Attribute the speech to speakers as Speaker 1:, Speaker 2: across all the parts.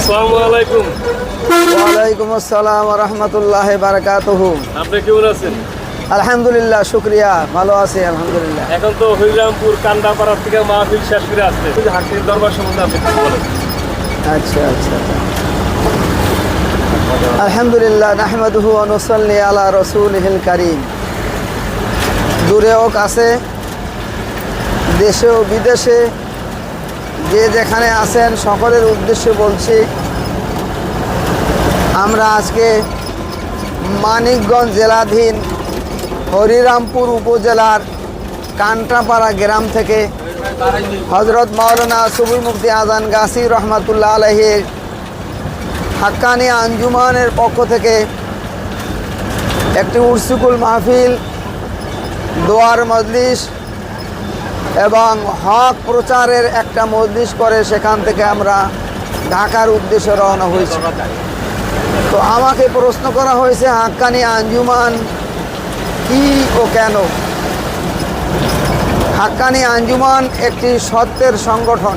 Speaker 1: আসসালামু আলাইকুম।
Speaker 2: ওয়ালাইকুম আসসালাম রহমতুল্লাহ বারকাতুহু।
Speaker 1: আপনি কেমন আছেন?
Speaker 2: আলহামদুলিল্লাহ শুক্রিয়া। ভালো আছি আলহামদুলিল্লাহ।
Speaker 1: এখন তো হরিরামপুর কান্দাপাড়ার থেকে মাহফিল শেষ করে আসছে। হাটির দরবার সম্বন্ধে আপনি
Speaker 2: আচ্ছা আচ্ছা। আলহামদুলিল্লাহ নাহমাদুহু অনুসল্লি আলা রসুলহিল করিম। দূরেও কাছে দেশে ও বিদেশে যে যেখানে আছেন, সকলের উদ্দেশ্যে বলছি, আমরা আজকে মানিকগঞ্জ জেলাধীন হরিরামপুর উপজেলার কান্টাপাড়া গ্রাম থেকে হজরত মাওলানা সুবুল মুফতি আজান গাছি রহমাতুল্লাহ আলহির হাক্কানি আঞ্জুমানের পক্ষ থেকে একটি উর্সুকুল মাহফিল, দোয়ার মজলিস এবং হক প্রচারের একটা মজলিস করে সেখান থেকে আমরা ঢাকার উদ্দেশ্যে রওনা হয়েছি। তো আমাকে প্রশ্ন করা হয়েছে, হাক্কানি আঞ্জুমান কি ও কেন? হাক্কানি আঞ্জুমান একটি সত্যের সংগঠন।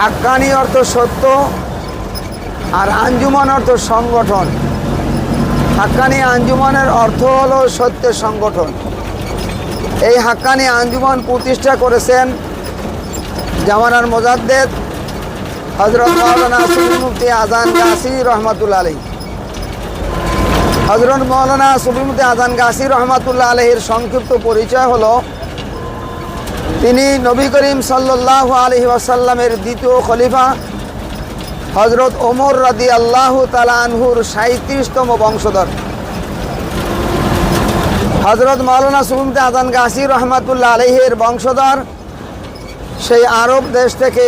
Speaker 2: হাক্কানি অর্থ সত্য আর আঞ্জুমান অর্থ সংগঠন। হাক্কানি আঞ্জুমানের অর্থ হলো সত্যের সংগঠন। এই হাক্কানি আঞ্জুমান প্রতিষ্ঠা করেছেন জামানার মোজাদ্দেদ হজরত মৌলানা সুবুল মুফতি আজান গাছি রহমাতুল্লা আলহী হজরত মৌলানা সুবুল মুফতি আজান গাছি রহমাতুল্লাহ আলহির সংক্ষিপ্ত পরিচয় হলো, তিনি নবী করিম সাল্লাহ আলহি ওয়াসাল্লামের দ্বিতীয় খলিফা হজরত ওমর রাদি আল্লাহ তালানহুর সাঁত্রিশতম বংশধর। হজরত মৌলানা সুবুমতে আজান গাছি রহমাতুল্লাহ আলহের বংশধর, সেই আরব দেশ থেকে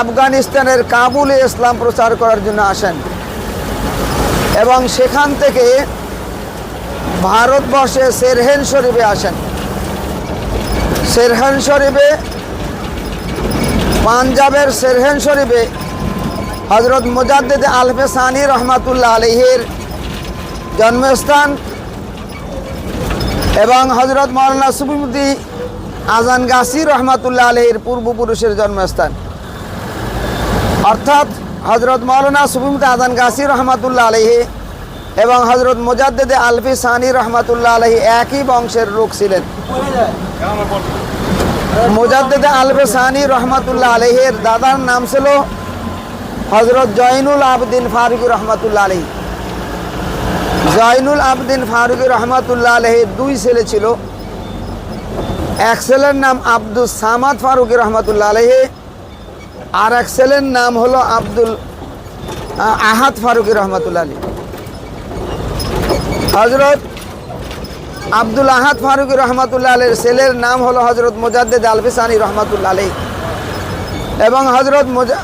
Speaker 2: আফগানিস্তানের কাবুলে ইসলাম প্রচার করার জন্য আসেন। এবং সেখান থেকে ভারতবর্ষে সেরহেন শরীফে আসেন। সেরহেন শরীফে, পাঞ্জাবের সেরহেন শরীফে হজরত মুজাদ্দেদ আলফে সানি রহমাতুল্লাহ আলহির জন্মস্থান এবং হজরত মৌলানা সুবিমুদ্দি আজান গাছি রহমাতুল্লাহ আলহির পূর্বপুরুষের জন্মস্থান। অর্থাৎ হজরত মৌলানা সুবিমুদ্দি আজান গাছি রহমাতুল্লাহ আলহি এবং হজরত মুজাদ্দেদে আলফি সানি রহমাতুল্লাহ আলহি একই বংশের লোক ছিলেন। মুজাদ্দেদে আলফে সানি রহমাতুল্লাহ আলহের দাদার নাম ছিল হজরত জয়নুল আবদিন ফারুকি রহমাতুল্লাহ আলহী জয়নুল আবদিন ফারুকি রহমাতুল্লাহ আলহের দুই ছেলে ছিল। এক ছেলের নাম আব্দুল সামাদ ফারুকি রহমাতুল্লাহ আলহে আর এক ছেলের নাম হলো আব্দুল আহ, আহাদ ফারুকি রহমাতুল্লাহ আলী হজরত আব্দুল আহাদ ফারুকি রহমাতুল্লাহ আলীর ছেলের নাম হলো হজরত মুজাদ্দেদ আলফিসানি রহমাতুল্লাহ আলী এবং হজরত মুজা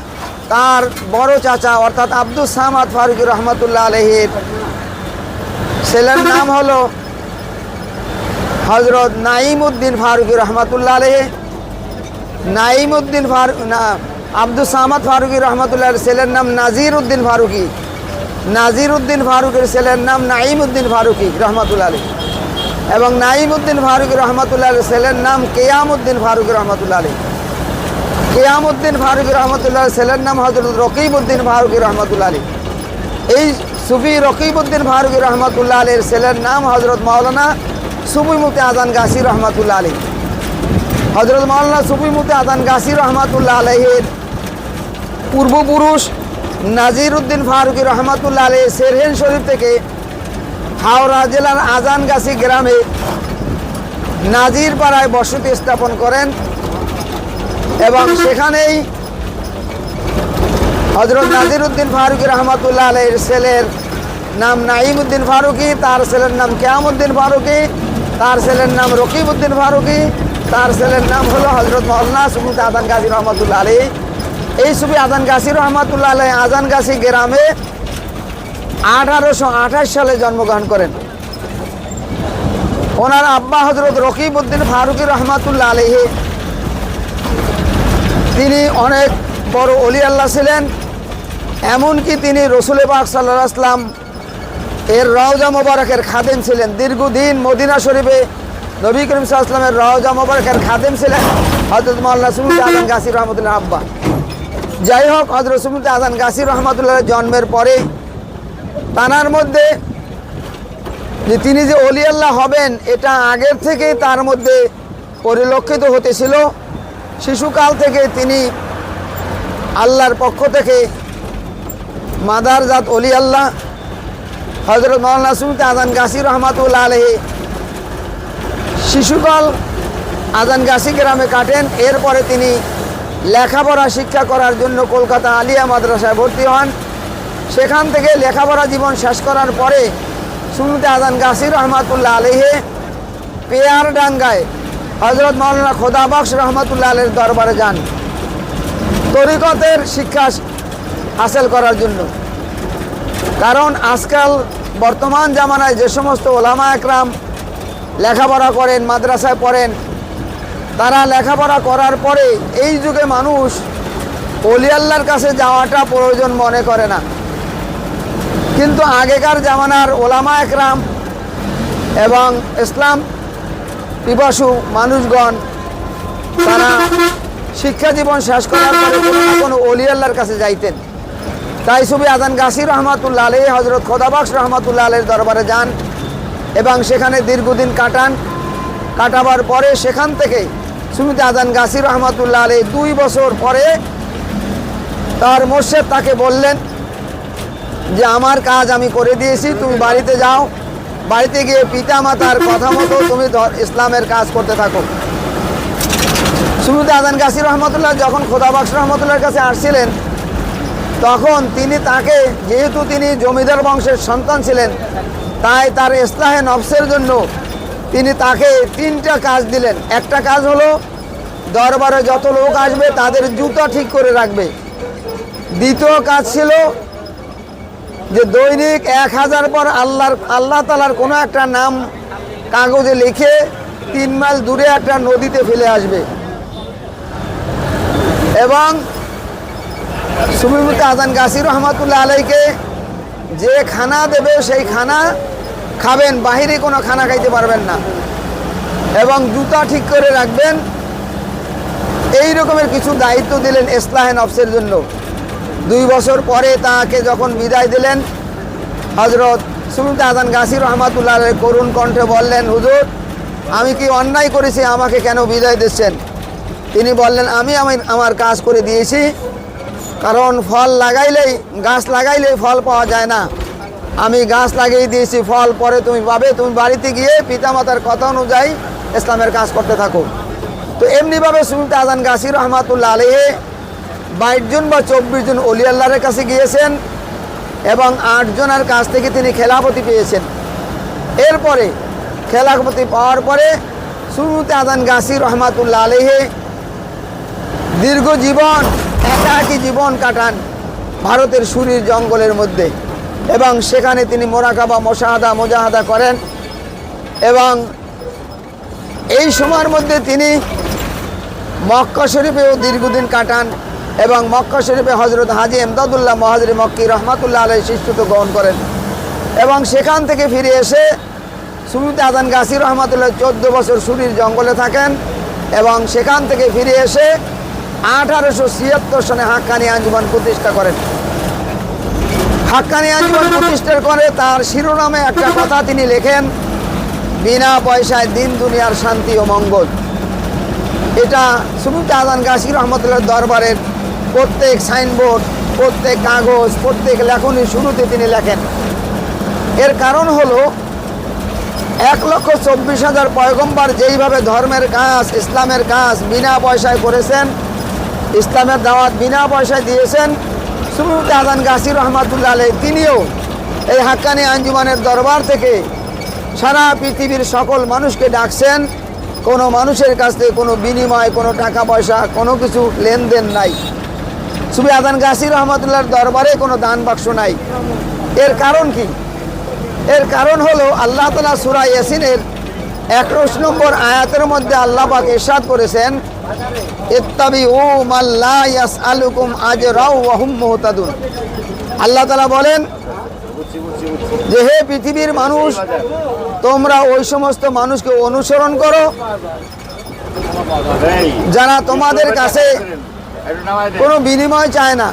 Speaker 2: তার বড় চাচা অর্থাৎ আব্দুল সামাদ ফারুকি রহমাতুল্লাহ আলহির ছেলের নাম হলো হজরত নাইমুদ্দিন ফারুকি রহমাতুল্লাহ আলহি নাইমুদ্দিন ফারুক না আব্দুল সামাদ ফারুকি রহমাতুল্লাহ ছেলের নাম নাজির উদ্দিন ফারুকি। নাজির উদ্দিন ফারুকের ছেলের নাম নাইমুদ্দিন ফারুকি রহমাতুল্লাহ আলী এবং নাইমুদ্দিন ফারুকি রহমাতুল্লাহ ছেলের নাম কেয়ামুদ্দিন ফারুকি রহমাতুল্লাহ আলী কেয়ামুদ্দিন ফারুকি রহমতুল্লাহ ছেলের নাম হজরত রকিবউদ্দিন ফারুকি রহমতুল্লাহ আলী। এই সুফি রকিবউদ্দিন ফারুকি রহমতুল্লাহ আলীর ছেলের নাম হজরত মাওলানা সুফি মুফতি আজান গাছি রহমতুল্লাহ আলী। হজরত মাওলানা সুফি মুফতি আজান গাছি রহমতুল্লাহ আলহের পূর্বপুরুষ নাজির উদ্দিন ফারুকি রহমতুল্লাহ আলী সেরহেন শরীফ থেকে হাওড়া জেলার আজান আজানগাছি গ্রামে নাজির পাড়ায় বসতি স্থাপন করেন। এবং সেখানেই হজরত নাজির উদ্দিন ফারুকি রহমতুল্লাহ আলহের ছেলের নাম নাইম উদ্দিন ফারুকি, তার ছেলের নাম কেয়ামুদ্দিন ফারুকি, তার ছেলের নাম রকিব উদ্দিন ফারুকি, তার ছেলের নাম হলো হজরত মহল্লা সুমুত আদান গাজী রহমতুল্লাহ আলী এই ছবি আদান গাছি রহমতুল্লাহ আলহ আজান গাছি গ্রামে আঠারোশো আঠাশ সালে জন্মগ্রহণ করেন। ওনার আব্বা হজরত রকিব উদ্দিন ফারুকি রহমাতুল্লাহ আলহি তিনি অনেক বড় অলি আল্লাহ ছিলেন, এমনকি তিনি রসুলে পাক সাল্লাহ আসলাম এর রওজা মোবারকের খাদেম ছিলেন। দীর্ঘদিন মদিনা শরীফে নবী করিম সাল্লামের রওজা মোবারকের খাদেম ছিলেন হজরত মাল্লা আজান গাছির রহমতুল্লাহ আব্বা। যাই হোক হজরত সুমুদ আজান গাছির রহমতুল্লাহ জন্মের পরে তানার মধ্যে যে তিনি যে অলি আল্লাহ হবেন, এটা আগের থেকেই তার মধ্যে পরিলক্ষিত হতেছিল শিশুকাল থেকে তিনি আল্লাহর পক্ষ থেকে মাদার জাত অলি আল্লাহ হজরত মৌলানা সুলতে আজান গাছির রহমাতুল্লাহ আলহী শিশুকাল আজান গাছি গ্রামে কাটেন। এরপরে তিনি লেখাপড়া শিক্ষা করার জন্য কলকাতা আলিয়া মাদ্রাসায় ভর্তি হন। সেখান থেকে লেখাপড়া জীবন শেষ করার পরে সুনতে আজান গাছির রহমাতুল্লাহ আলহে পেয়ার ডাঙ্গায় হজরত মৌলানা খোদাবক্স রহমতুল্লাহ আলের দরবারে যান। তরিকতের শিক্ষা হাসিল করার জন্য। কারণ আজকাল বর্তমান জামানায় যে সমস্ত ওলামা একরাম লেখাপড়া করেন, মাদ্রাসায় পড়েন, তারা লেখাপড়া করার পরে এই যুগে মানুষ অলি আল্লাহর কাছে যাওয়াটা প্রয়োজন মনে করে না। কিন্তু আগেকার জামানার ওলামা একরাম এবং ইসলাম পিপাসু মানুষগণ তারা শিক্ষা জীবন শেষ করার পরে কোনো না কোনো অলি আল্লাহর কাছে যাইতেন। তাই ছবি আজান গাছির রহমাতুল্লাহ আলী হজরত খোদাবাক্স রহমাতুল্লাহ আলের দরবারে যান এবং সেখানে দীর্ঘদিন কাটান। কাটাবার পরে সেখান থেকে সুমিতে আজান গাছির রহমাতুল্লাহ আলী দুই বছর পরে তার মোর্শেদ তাকে বললেন যে, আমার কাজ আমি করে দিয়েছি, তুমি বাড়িতে যাও। বাড়িতে গিয়ে পিতা মাতার কথা মতো তুমি ইসলামের কাজ করতে থাকো। শুরুতে আদান গাছির রহমতুল্লাহ যখন খোদাবাক্স রহমতুল্লাহর কাছে আসছিলেন, তখন তিনি তাকে, যেহেতু তিনি জমিদার বংশের সন্তান ছিলেন, তাই তার ইসলাহে নফসের জন্য তিনি তাকে তিনটা কাজ দিলেন। একটা কাজ হলো, দরবারে যত লোক আসবে তাদের জুতা ঠিক করে রাখবে। দ্বিতীয় কাজ ছিল যে দৈনিক এক হাজার পর আল্লাহর, আল্লাহ তালার কোনো একটা নাম কাগজে লিখে তিন মাইল দূরে একটা নদীতে ফেলে আসবে। এবং সুমিমুতে আজান গাছির রহমাতুল্লাহ আলাইকে যে খানা দেবে সেই খানা খাবেন, বাহিরে কোনো খানা খাইতে পারবেন না। এবং জুতা ঠিক করে রাখবেন। এই রকমের কিছু দায়িত্ব দিলেন ইসলাহে নফসের জন্য। দুই বছর পরে তাকে যখন বিদায় দিলেন হজরত সুমিতে আজান গাছির রহমাতুল্লাহ করুণ কণ্ঠে বললেন, হুজুর, আমি কি অন্যায় করেছি? আমাকে কেন বিদায় দিচ্ছেন? তিনি বললেন, আমি আমি আমার কাজ করে দিয়েছি, কারণ ফল লাগাইলেই, গাছ লাগাইলেই ফল পাওয়া যায় না। আমি গাছ লাগিয়ে দিয়েছি, ফল পরে তুমি পাবে। তুমি বাড়িতে গিয়ে পিতামাতার কথা অনুযায়ী ইসলামের কাজ করতে থাকো। তো এমনিভাবে সুমিত আজান গাছির রহমাতুল্লাহ আলহে বাইশ জন বা চব্বিশ জন অলি আল্লাহরের কাছে গিয়েছেন এবং আটজনের কাছ থেকে তিনি খেলাপতি পেয়েছেন। এরপরে খেলাপতি পাওয়ার পরে সুমিত আদান গাছির রহমাতুল্লাহ আলহে দীর্ঘ জীবন, একাকী জীবন কাটান ভারতের সুরির জঙ্গলের মধ্যে এবং সেখানে তিনি মোরাকাবা, মোশাহাদা, মোজাহাদা করেন এবং এই সময়ের মধ্যে তিনি মক্কা শরীফেও দীর্ঘদিন কাটান। এবং মক্কা শরীফে হজরত হাজি এমদাদুল্লাহ মহাজরি মক্কি রহমাতুল্লাহ আলহ শিষ্যত্ব গ্রহণ করেন। এবং সেখান থেকে ফিরে এসে সুমিত আদান গাছি রহমাতুল্লাহ চোদ্দ বছর সুরির জঙ্গলে থাকেন এবং সেখান থেকে ফিরে এসে আঠারোশো ছিয়াত্তর সনে হাক্কানি আঞ্জুমান প্রতিষ্ঠা করেন। হাক্কানি আঞ্জুমান প্রতিষ্ঠা করে তার শিরোনামে একটা কথা তিনি লেখেন, বিনা পয়সায় দিন, দুনিয়ার শান্তি ও মঙ্গল। এটা সুমিত আজান গাছি রহমতুল্লাহ দরবারের প্রত্যেক সাইনবোর্ড, প্রত্যেক কাগজ, প্রত্যেক লেখনের শুরুতে তিনি লেখেন। এর কারণ হলো, এক লক্ষ চব্বিশ হাজার পয়গম্বর যেইভাবে ধর্মের কাজ, ইসলামের কাজ বিনা পয়সায় করেছেন, ইসলামের দাওয়াত বিনা পয়সায় দিয়েছেন সুমিত আদান গাছির রহমাতুল্লাহ আলাই তিনিও এই হাক্কানি আঞ্জুমানের দরবার থেকে সারা পৃথিবীর সকল মানুষকে ডাকছেন। কোনো মানুষের কাছ থেকে কোনো বিনিময়, কোনো টাকা পয়সা, কোনো কিছু লেনদেন নাই। সুবি আদান গাছির রহমতুল্লাহর দরবারে কোনো দান বাক্স নাই। এর কারণ কি? এর কারণ হলো আল্লাহ তালা সুরা ইয়াসিনের একুশ নম্বর আয়াতের মধ্যে আল্লাহ পাক ইরশাদ করেছেন আল্লাহ তালা বলেন, যে হে পৃথিবীর মানুষ, তোমরা ওই সমস্ত মানুষকে অনুসরণ করো, যারা তোমাদের কাছে কোনো বিনিময় চায় না।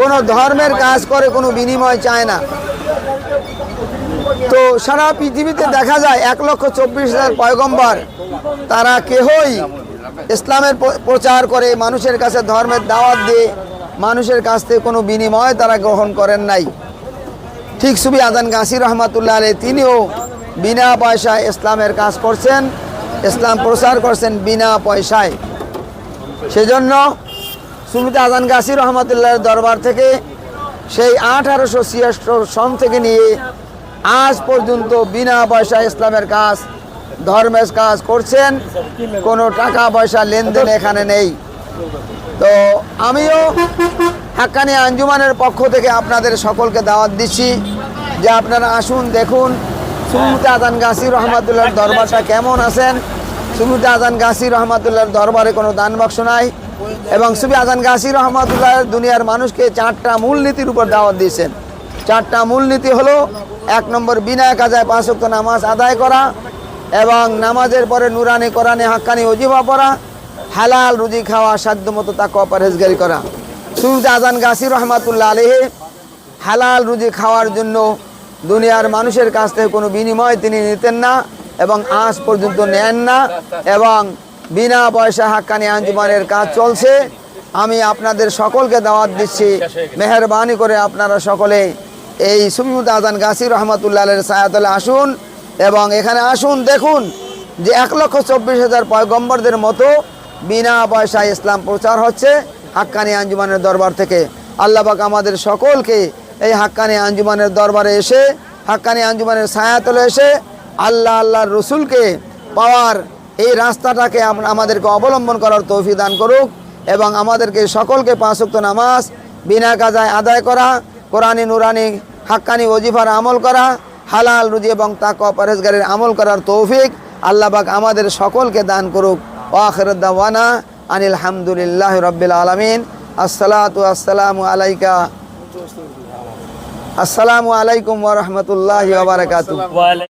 Speaker 2: কোনো ধর্মের কাজ করে, কোনো বিনিময় চায় না। তো সারা পৃথিবীতে দেখা যায়, এক লক্ষ চব্বিশ হাজার পয়গম্বর, তারা কেহই ইসলামের প্রচার করে, মানুষের কাছে ধর্মের দাওয়াত দিয়ে, মানুষের কাছ থেকে কোনো বিনিময় তারা গ্রহণ করেন নাই। ঠিক সুবি আদান গাছি রহমাতুল্লাহ আলী তিনিও বিনা পয়সায় ইসলামের কাজ করছেন, ইসলাম প্রচার করছেন বিনা পয়সায়। সেজন্য সুমিত আজান গাছি রহমতুল্লাহ দরবার থেকে সেই আঠারোশো ছিয়াত্তর সন থেকে নিয়ে আজ পর্যন্ত বিনা পয়সা ইসলামের কাজ, ধর্মের কাজ করছেন, কোনো টাকা পয়সা লেনদেন এখানে নেই। তো আমিও হাক্কানি আঞ্জুমানের পক্ষ থেকে আপনাদের সকলকে দাওয়াত দিচ্ছি যে আপনারা আসুন, দেখুন সুমিত আজান গাছি রহমাতুল্লাহর দরবারটা কেমন আছেন। সুমিত আজান গাছি রহমাতুল্লাহর দরবারে কোনো দান বাক্স নাই। এবং সুবি আজান গাছি রহমাতুল্লাহ দুনিয়ার মানুষকে চারটা মূলনীতির উপর দাওয়াত দিয়েছেন। চারটা মূলনীতি হলো, এক নম্বর বিনা কাজায় পাঁচ ওয়াক্ত নামাজ আদায় করা এবং নামাজের পরে নুরানি কোরআনে হাক্কানি অজিফা পড়া, হালাল রুজি খাওয়া, সাধ্য মতো তাকে পরহেজগারি করা। সুরত আজান গাছি রহমাতুল্লাহ আলহে হালাল রুজি খাওয়ার জন্য দুনিয়ার মানুষের কাছ থেকে কোনো বিনিময় তিনি নিতেন না এবং আজ পর্যন্ত নেন না এবং বিনা পয়সা হাক্কানি আঞ্জুমানের কাজ চলছে। আমি আপনাদের সকলকে দাওয়াত দিচ্ছি। মেহরবানি করে আপনারা সকলে এই সুমিমুদ আজান গাছি রহমতুল্লাহ সায়াতলে আসুন এবং এখানে আসুন, দেখুন যে এক লক্ষ চব্বিশ হাজার পয়গম্বরদের মতো বিনা পয়সায় ইসলাম প্রচার হচ্ছে হাক্কানি আঞ্জুমানের দরবার থেকে। আল্লাহ পাক আমাদের সকলকে এই হাক্কানি আঞ্জুমানের দরবারে এসে, হাক্কানি আঞ্জুমানের ছায়াতলে এসে আল্লাহ আল্লাহর রসুলকে পাওয়ার এই রাস্তাটাকে আম- আমাদেরকে অবলম্বন করার তৌফি দান করুক এবং আমাদেরকে সকলকে পাঁচক্ত নামাজ, বিনা কাজায় আদায় করা, কোরআনী নুরানি, হাক্কানি ওজিফার আমল করা, হালাল রুজি এবং তাকওয়া পরেজগারের আমল করার তৌফিক আল্লাহ পাক আমাদের সকলকে দান করুক। ওয়াখিরুদ্দাওয়ানা আনিল হামদুলিল্লাহ রব্বিল আলমিন। আসসালাতু আসসালামু আলাইকা। আসসালামু আলাইকুম ওয়া রাহমাতুল্লাহি ওয়া বারাকাতুহু।
Speaker 1: ওয়ালাইকুম